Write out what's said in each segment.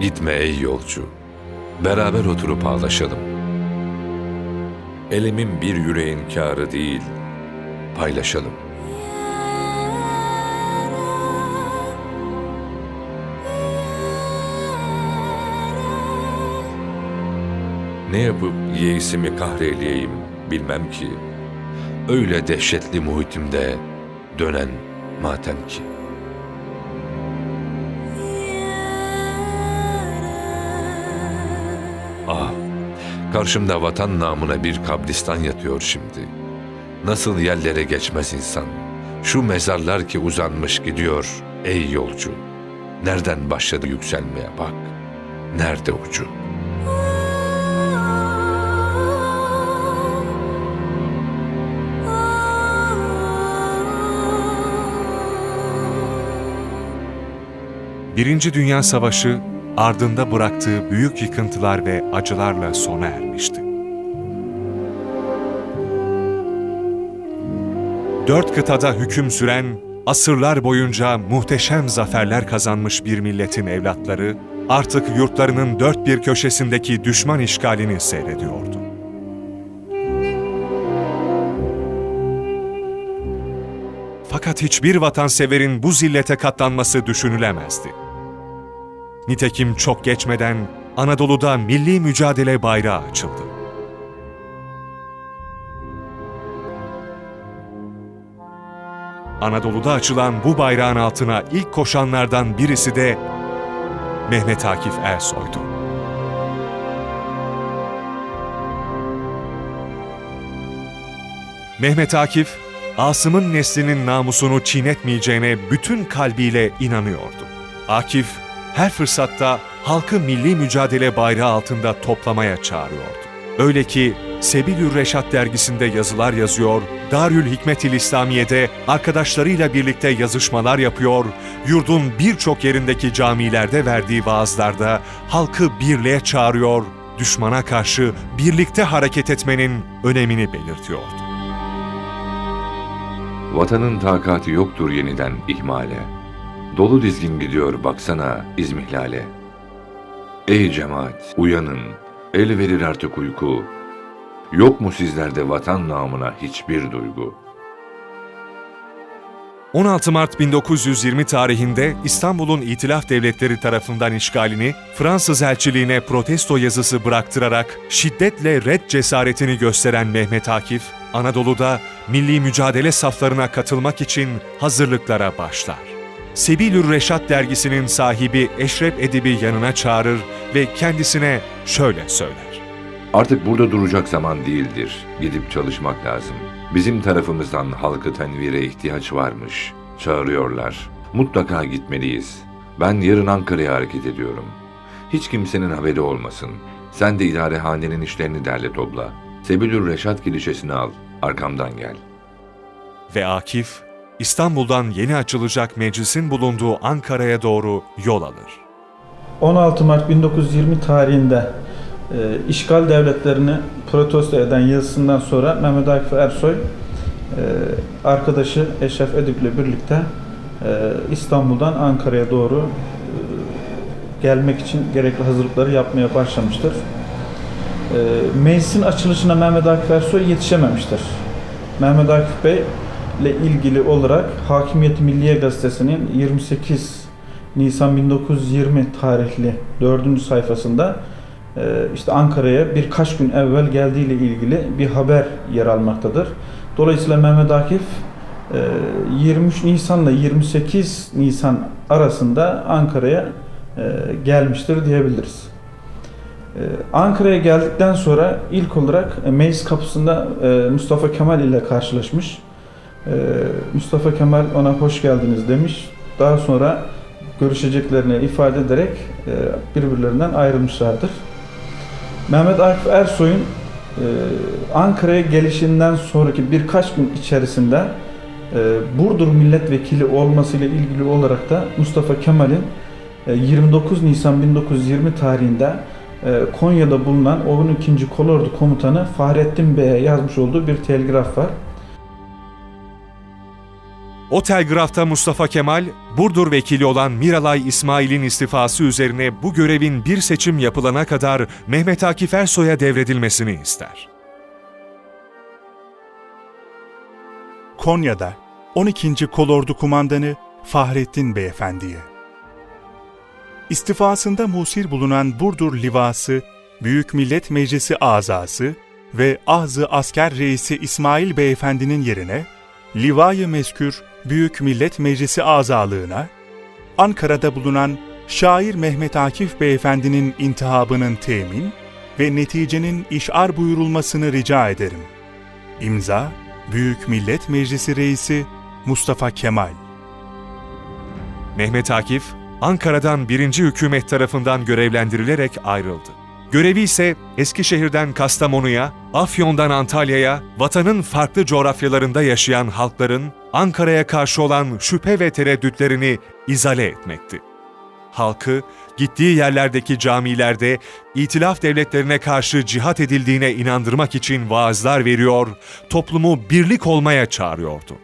Gitme ey yolcu. Beraber oturup ağlaşalım. Elimin bir yüreğin kârı değil, paylaşalım. Ne yapıp yeisimi kahreyleyeyim bilmem ki. Öyle dehşetli muhitimde dönen matem ki. Karşımda vatan namına bir kabristan yatıyor şimdi. Nasıl yerlere geçmez insan. Şu mezarlar ki uzanmış gidiyor ey yolcu. Nereden başladı yükselmeye bak. Nerede ucu? Birinci Dünya Savaşı ardında bıraktığı büyük yıkıntılar ve acılarla sona ermişti. Dört kıtada hüküm süren, asırlar boyunca muhteşem zaferler kazanmış bir milletin evlatları, artık yurtlarının dört bir köşesindeki düşman işgalini seyrediyordu. Fakat hiçbir vatanseverin bu zillete katlanması düşünülemezdi. Nitekim çok geçmeden Anadolu'da milli mücadele bayrağı açıldı. Anadolu'da açılan bu bayrağın altına ilk koşanlardan birisi de Mehmet Akif Ersoy'du. Mehmet Akif, Asım'ın neslinin namusunu çiğnetmeyeceğine bütün kalbiyle inanıyordu. Akif, her fırsatta halkı milli mücadele bayrağı altında toplamaya çağırıyordu. Öyle ki Sebilür Reşat dergisinde yazılar yazıyor, Darül Hikmetil İslamiye'de arkadaşlarıyla birlikte yazışmalar yapıyor, yurdun birçok yerindeki camilerde verdiği vaazlarda halkı birliğe çağırıyor, düşmana karşı birlikte hareket etmenin önemini belirtiyordu. Vatanın takati yoktur yeniden ihmale. Dolu dizgin gidiyor baksana izmihlale. Ey cemaat uyanın, el verir artık uyku. Yok mu sizlerde vatan namına hiçbir duygu? 16 Mart 1920 tarihinde İstanbul'un İtilaf Devletleri tarafından işgalini Fransız elçiliğine protesto yazısı bıraktırarak şiddetle red cesaretini gösteren Mehmet Akif, Anadolu'da milli mücadele saflarına katılmak için hazırlıklara başlar. Sebilür Reşat dergisinin sahibi Eşref Edip'i yanına çağırır ve kendisine şöyle söyler. Artık burada duracak zaman değildir. Gidip çalışmak lazım. Bizim tarafımızdan halkı tenvire ihtiyaç varmış. Çağırıyorlar. Mutlaka gitmeliyiz. Ben yarın Ankara'ya hareket ediyorum. Hiç kimsenin haberi olmasın. Sen de idarehanenin işlerini derle topla. Sebilür Reşat kilişesini al. Arkamdan gel. Ve Akif, İstanbul'dan yeni açılacak meclisin bulunduğu Ankara'ya doğru yol alır. 16 Mart 1920 tarihinde e, işgal devletlerini protesto eden yazısından sonra Mehmet Akif Ersoy e, arkadaşı Eşref Edip ile birlikte e, İstanbul'dan Ankara'ya doğru e, gelmek için gerekli hazırlıkları yapmaya başlamıştır. E, meclisin açılışına Mehmet Akif Ersoy yetişememiştir. Mehmet Akif Bey ile ilgili olarak Hakimiyet Milliye Gazetesi'nin 28 Nisan 1920 tarihli 4. sayfasında e, işte Ankara'ya birkaç gün evvel geldiği ile ilgili bir haber yer almaktadır. Dolayısıyla Mehmet Akif e, 23 Nisan ile 28 Nisan arasında Ankara'ya e, gelmiştir diyebiliriz. E, Ankara'ya geldikten sonra ilk olarak e, meclis kapısında e, Mustafa Kemal ile karşılaşmış. E, Mustafa Kemal ona hoş geldiniz demiş. Daha sonra görüşeceklerini ifade ederek e, birbirlerinden ayrılmışlardır. Mehmet Akif Ersoy'un e, Ankara'ya gelişinden sonraki birkaç gün içerisinde e, Burdur milletvekili olmasıyla ilgili olarak da Mustafa Kemal'in e, 29 Nisan 1920 tarihinde Konya'da bulunan 12. Kolordu Komutanı Fahrettin Bey'e yazmış olduğu bir telgraf var. O telgrafta Mustafa Kemal, Burdur vekili olan Miralay İsmail'in istifası üzerine bu görevin bir seçim yapılana kadar Mehmet Akif Ersoy'a devredilmesini ister. Konya'da 12. Kolordu Kumandanı Fahrettin Beyefendi'ye. İstifasında musir bulunan Burdur Livası, Büyük Millet Meclisi azası ve Ahzı Asker Reisi İsmail Beyefendi'nin yerine Livayı Meskür Büyük Millet Meclisi azalığına, Ankara'da bulunan Şair Mehmet Akif Beyefendi'nin intihabının temin ve neticenin işar buyurulmasını rica ederim. İmza Büyük Millet Meclisi Reisi Mustafa Kemal. Mehmet Akif, Ankara'dan birinci hükümet tarafından görevlendirilerek ayrıldı. Görevi ise Eskişehir'den Kastamonu'ya, Afyon'dan Antalya'ya, vatanın farklı coğrafyalarında yaşayan halkların Ankara'ya karşı olan şüphe ve tereddütlerini izale etmekti. Halkı, gittiği yerlerdeki camilerde itilaf devletlerine karşı cihat edildiğine inandırmak için vaazlar veriyor, toplumu birlik olmaya çağırıyordu.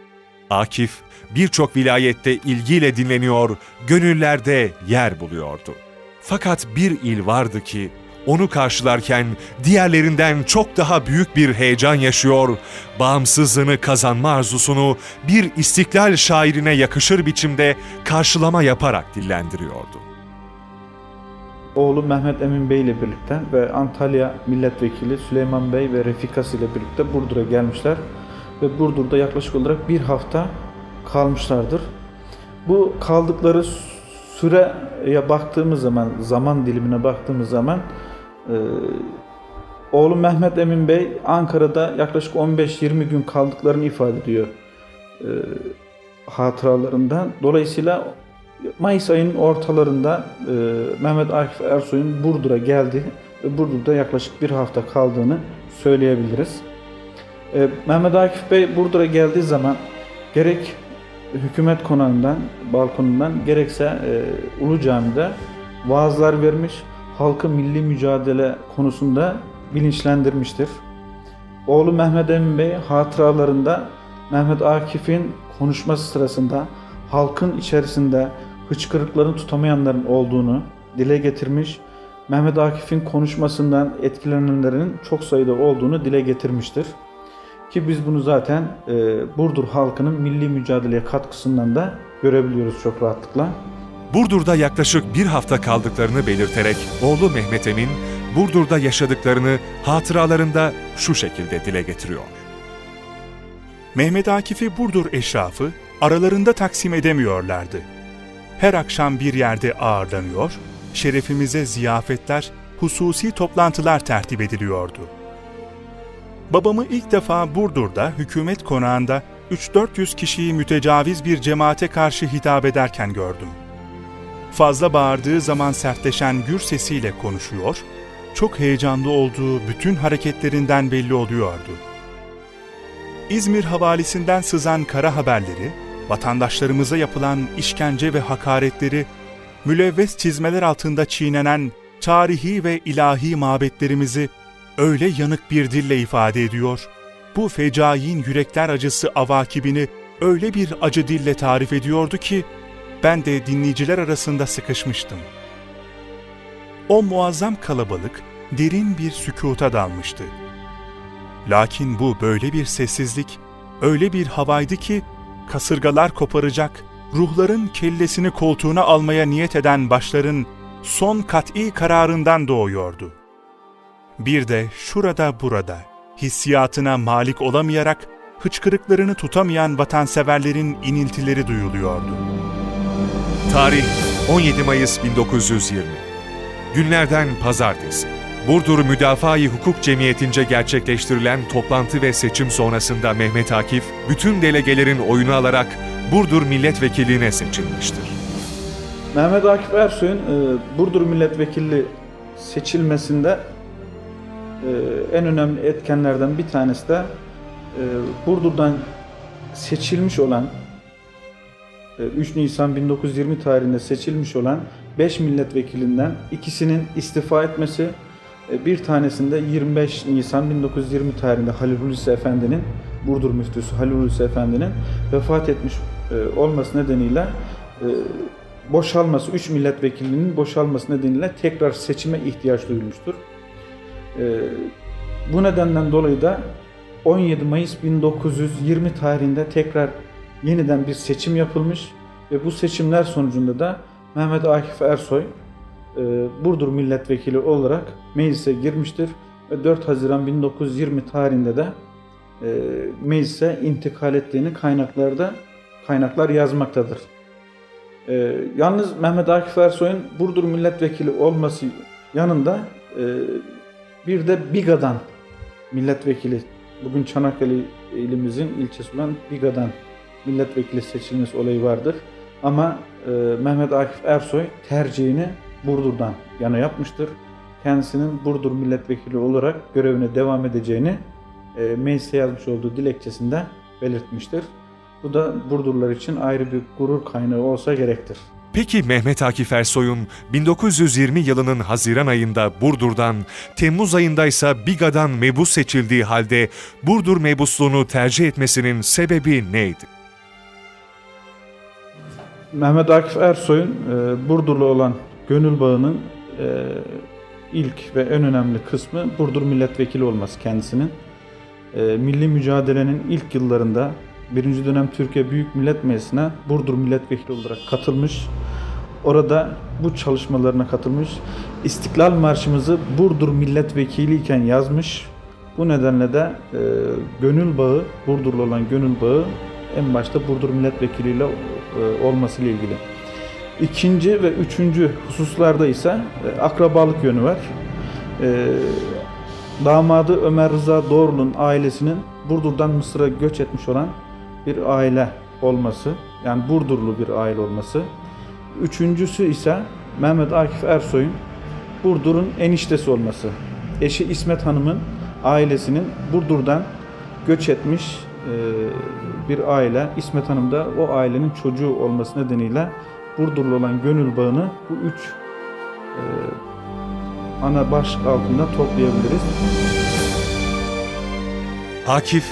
Akif, birçok vilayette ilgiyle dinleniyor, gönüllerde yer buluyordu. Fakat bir il vardı ki, onu karşılarken diğerlerinden çok daha büyük bir heyecan yaşıyor, bağımsızlığını kazanma arzusunu bir istiklal şairine yakışır biçimde karşılama yaparak dillendiriyordu. Oğlu Mehmet Emin Bey ile birlikte ve Antalya Milletvekili Süleyman Bey ve Refikası ile birlikte Burdur'a gelmişler ve Burdur'da yaklaşık olarak bir hafta kalmışlardır. Bu kaldıkları süreye baktığımız zaman, zaman dilimine baktığımız zaman e, oğlu Mehmet Emin Bey Ankara'da yaklaşık 15-20 gün kaldıklarını ifade ediyor e, hatıralarında. Dolayısıyla Mayıs ayının ortalarında e, Mehmet Akif Ersoy'un Burdur'a geldi ve Burdur'da yaklaşık bir hafta kaldığını söyleyebiliriz. Mehmet Akif Bey Burdur'a geldiği zaman gerek hükümet konağından, balkonundan gerekse e, Ulu Cami'de vaazlar vermiş, halkı milli mücadele konusunda bilinçlendirmiştir. Oğlu Mehmet Emin Bey hatıralarında Mehmet Akif'in konuşması sırasında halkın içerisinde hıçkırıklarını tutamayanların olduğunu dile getirmiş. Mehmet Akif'in konuşmasından etkilenenlerin çok sayıda olduğunu dile getirmiştir. Ki biz bunu zaten e, Burdur halkının milli mücadeleye katkısından da görebiliyoruz çok rahatlıkla. Burdur'da yaklaşık bir hafta kaldıklarını belirterek oğlu Mehmet Emin, Burdur'da yaşadıklarını hatıralarında şu şekilde dile getiriyor. Mehmet Akif'i Burdur eşrafı aralarında taksim edemiyorlardı. Her akşam bir yerde ağırlanıyor, şerefimize ziyafetler, hususi toplantılar tertip ediliyordu. Babamı ilk defa Burdur'da hükümet konağında 3-400 kişiyi mütecaviz bir cemaate karşı hitap ederken gördüm. Fazla bağırdığı zaman sertleşen gür sesiyle konuşuyor, çok heyecanlı olduğu bütün hareketlerinden belli oluyordu. İzmir havalisinden sızan kara haberleri, vatandaşlarımıza yapılan işkence ve hakaretleri, mülevves çizmeler altında çiğnenen tarihi ve ilahi mabetlerimizi öyle yanık bir dille ifade ediyor, bu fecain yürekler acısı avakibini öyle bir acı dille tarif ediyordu ki, ben de dinleyiciler arasında sıkışmıştım. O muazzam kalabalık derin bir sükuta dalmıştı. Lakin bu böyle bir sessizlik, öyle bir havaydı ki kasırgalar koparacak, ruhların kellesini koltuğuna almaya niyet eden başların son kat'i kararından doğuyordu. Bir de şurada burada hissiyatına malik olamayarak hıçkırıklarını tutamayan vatanseverlerin iniltileri duyuluyordu. Tarih 17 Mayıs 1920. Günlerden pazartesi. Burdur Müdafaa-i Hukuk Cemiyeti'nce gerçekleştirilen toplantı ve seçim sonrasında Mehmet Akif, bütün delegelerin oyunu alarak Burdur milletvekilliğine seçilmiştir. Mehmet Akif Ersoy'un e, Burdur milletvekili seçilmesinde e, en önemli etkenlerden bir tanesi de e, Burdur'dan seçilmiş olan 3 Nisan 1920 tarihinde seçilmiş olan 5 milletvekilinden ikisinin istifa etmesi, e, bir tanesinde 25 Nisan 1920 tarihinde Halil Hulusi Efendi'nin Burdur müftüsü Halil Hulusi Efendi'nin vefat etmiş e, olması nedeniyle e, boşalması, 3 milletvekilinin boşalması nedeniyle tekrar seçime ihtiyaç duyulmuştur. Bu nedenden dolayı da 17 Mayıs 1920 tarihinde tekrar yeniden bir seçim yapılmış ve bu seçimler sonucunda da Mehmet Akif Ersoy e, Burdur milletvekili olarak meclise girmiştir ve 4 Haziran 1920 tarihinde de e, meclise intikal ettiğini kaynaklarda kaynaklar yazmaktadır. E, yalnız Mehmet Akif Ersoy'un Burdur milletvekili olması yanında bir de Biga'dan milletvekili bugün Çanakkale ilimizin ilçesi olan Biga'dan milletvekili seçilmesi olayı vardır. Ama e, Mehmet Akif Ersoy tercihini Burdur'dan yana yapmıştır. Kendisinin Burdur milletvekili olarak görevine devam edeceğini e, meclise yazmış olduğu dilekçesinde belirtmiştir. Bu da Burdurlar için ayrı bir gurur kaynağı olsa gerektir. Peki Mehmet Akif Ersoy'un 1920 yılının Haziran ayında Burdur'dan, Temmuz ayında ise Biga'dan mebus seçildiği halde Burdur mebusluğunu tercih etmesinin sebebi neydi? Mehmet Akif Ersoy'un e, Burdur'la olan gönül bağının e, ilk ve en önemli kısmı Burdur milletvekili olması kendisinin. E, milli mücadelenin ilk yıllarında birinci dönem Türkiye Büyük Millet Meclisi'ne Burdur milletvekili olarak katılmış. Orada bu çalışmalarına katılmış. İstiklal Marşımızı Burdur milletvekili iken yazmış. Bu nedenle de e, gönül bağı, Burdur'la olan gönül bağı en başta Burdur milletvekiliyle e, olması ile ilgili. İkinci ve üçüncü hususlarda ise e, akrabalık yönü var. E, damadı Ömer Rıza Doğru'nun ailesinin Burdur'dan Mısır'a göç etmiş olan bir aile olması, yani Burdurlu bir aile olması. Üçüncüsü ise Mehmet Akif Ersoy'un Burdur'un eniştesi olması. Eşi İsmet Hanım'ın ailesinin Burdur'dan göç etmiş e, bir aile. İsmet Hanım da o ailenin çocuğu olması nedeniyle Burdur'la olan gönül bağını bu üç e, ana başlık altında toplayabiliriz. Akif,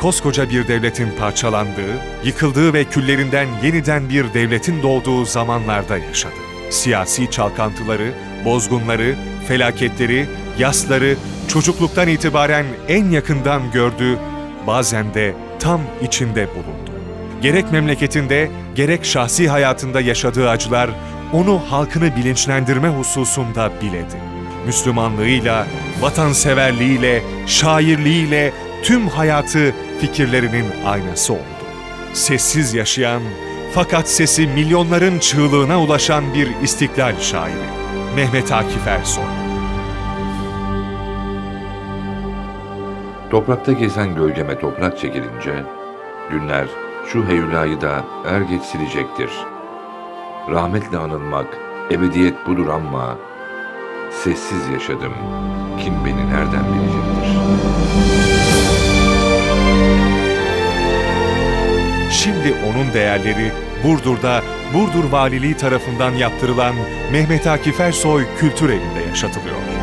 koskoca bir devletin parçalandığı, yıkıldığı ve küllerinden yeniden bir devletin doğduğu zamanlarda yaşadı. Siyasi çalkantıları, bozgunları, felaketleri, yasları çocukluktan itibaren en yakından gördü, bazen de tam içinde bulundu. Gerek memleketinde, gerek şahsi hayatında yaşadığı acılar onu halkını bilinçlendirme hususunda biledi. Müslümanlığıyla, vatanseverliğiyle, şairliğiyle tüm hayatı fikirlerinin aynası oldu. Sessiz yaşayan fakat sesi milyonların çığlığına ulaşan bir istiklal şairi Mehmet Akif Ersoy. Toprakta gezen gölgeme toprak çekilince, günler şu heyulayı da er geç silecektir. Rahmetle anılmak, ebediyet budur ama, sessiz yaşadım, kim beni nereden bilecektir? Şimdi onun değerleri Burdur'da Burdur Valiliği tarafından yaptırılan Mehmet Akif Ersoy Kültür Evi'nde yaşatılıyor.